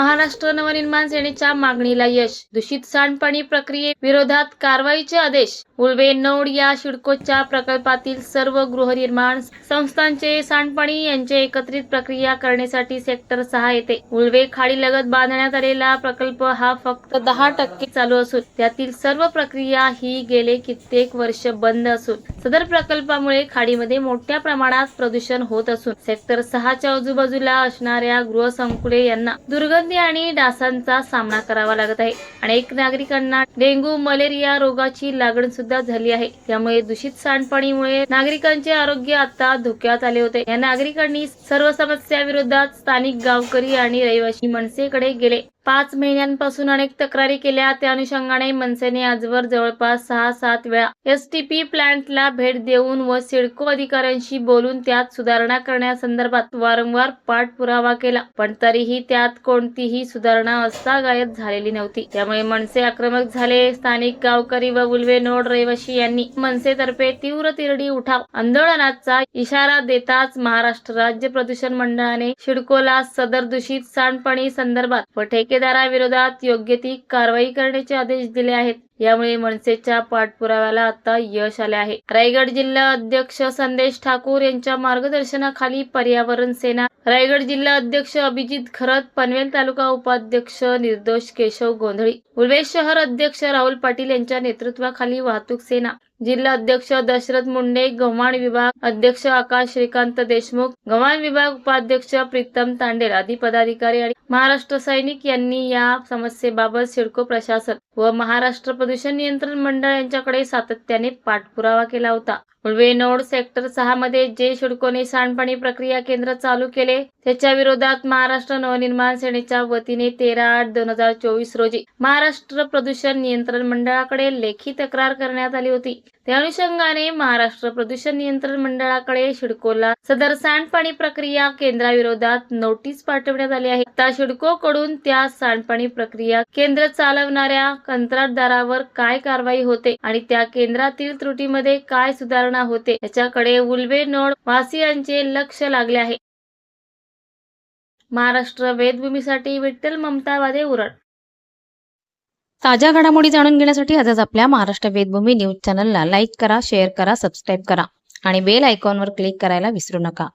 महाराष्ट्र नवनिर्माण सेनेच्या मागणीला यश दूषित सांडपाणी प्रक्रिये विरोधात कारवाईचे आदेश. उल्वे नोड या शिडकोच्या प्रकल्पातील सर्व गृहनिर्माण संस्थांचे सांडपाणी यांचे एकत्रित प्रक्रिया करण्यासाठी सेक्टर सहा येते. उल्वे खाडी लगत बांधण्यात आलेला प्रकल्प हा फक्त दहा टक्के चालू असून त्यातील सर्व प्रक्रिया ही गेले कित्येक वर्ष बंद असून सदर प्रकल्पामुळे खाडीमध्ये मोठ्या प्रमाणात प्रदूषण होत असून सेक्टर सहाच्या आजूबाजूला असणाऱ्या गृहसंकुले यांना दुर्गंध आणि डासांचा सामना करावा लागत आहे. अनेक नागरिकांना डेंग्यू मलेरिया रोगाची लागण सुद्धा झाली आहे. त्यामुळे दूषित सांडपाणीमुळे नागरिकांचे आरोग्य आता धोक्यात आले होते. या नागरिकांनी सर्व समस्या विरोधात स्थानिक गावकरी आणि रहिवासी मनसेकडे गेले. पाच महिन्यांपासून अनेक तक्रारी केल्या. त्या अनुषंगाने मनसेने आजवर जवळपास सहा सात वेळा एसटीपी प्लांटला भेट देऊन व सिडको अधिकाऱ्यांशी बोलून त्यात सुधारणा करण्यासंदर्भात वारंवार पाठपुरावा केला. पण तरीही त्यात कोणतीही सुधारणा असता गायब झालेली नव्हती. त्यामुळे मनसे आक्रमक झाले. स्थानिक गावकरी व उल्वे नोड रहिवाशी यांनी मनसेतर्फे तीव्र तिरडी उठाव. आंदोलनाचा इशारा देताच महाराष्ट्र राज्य प्रदूषण मंडळाने सिडकोला सदर दूषित सांडपाणी संदर्भात पठे ठेकेदाराविरोधात योग्य ती कारवाई करण्याचे आदेश दिले आहेत. यामुळे मनसेच्या पाठपुराव्याला आता यश आले आहे. रायगड जिल्हा अध्यक्ष संदेश ठाकूर यांच्या मार्गदर्शनाखाली पर्यावरण सेना रायगड जिल्हा अध्यक्ष अभिजित खरत पनवेल तालुका उपाध्यक्ष निर्दोष केशव गोंधळी उल्वे शहर अध्यक्ष राहुल पाटील यांच्या नेतृत्वाखाली वाहतूक सेना जिल्हा अध्यक्ष दशरथ मुंडे गव्हाण विभाग अध्यक्ष आकाश श्रीकांत देशमुख गव्हाण विभाग उपाध्यक्ष प्रीतम तांडेल आदी पदाधिकारी आणि महाराष्ट्र सैनिक यांनी या समस्येबाबत सिडको प्रशासन व महाराष्ट्र प्रदूषण नियंत्रण मंडळ यांच्याकडे सातत्याने पाठपुरावा केला होता. नोड सेक्टर सहा मध्ये जे सिडकोने सांडपाणी प्रक्रिया केंद्र चालू केले त्याच्या विरोधात महाराष्ट्र नवनिर्माण सेनेच्या वतीने तेरा आठ दोन हजार चोवीस रोजी महाराष्ट्र प्रदूषण नियंत्रण मंडळाकडे लेखी तक्रार करण्यात आली होती. त्या अनुषंगाने महाराष्ट्र प्रदूषण नियंत्रण मंडळाकडे शिडकोला सदर सांडपाणी प्रक्रिया केंद्राविरोधात नोटीस पाठवण्यात आली आहे. आता शिडको कडून त्या सांडपाणी प्रक्रिया केंद्र चालवणाऱ्या कंत्राटदारावर काय कारवाई होते आणि त्या केंद्रातील त्रुटीमध्ये काय सुधारणा होते. याच्याकडे उल्वे नोड वासियांचे लक्ष लागले आहे. महाराष्ट्र वेदभूमीसाठी विठ्ठल ममता वादे उरण ताज्या घडामोडी जाणून घेण्यासाठी आजच आपल्या महाराष्ट्र वेदभूमी न्यूज चॅनलला लाईक करा शेअर करा सबस्क्राईब करा आणि बेल आयकॉनवर क्लिक करायला विसरू नका.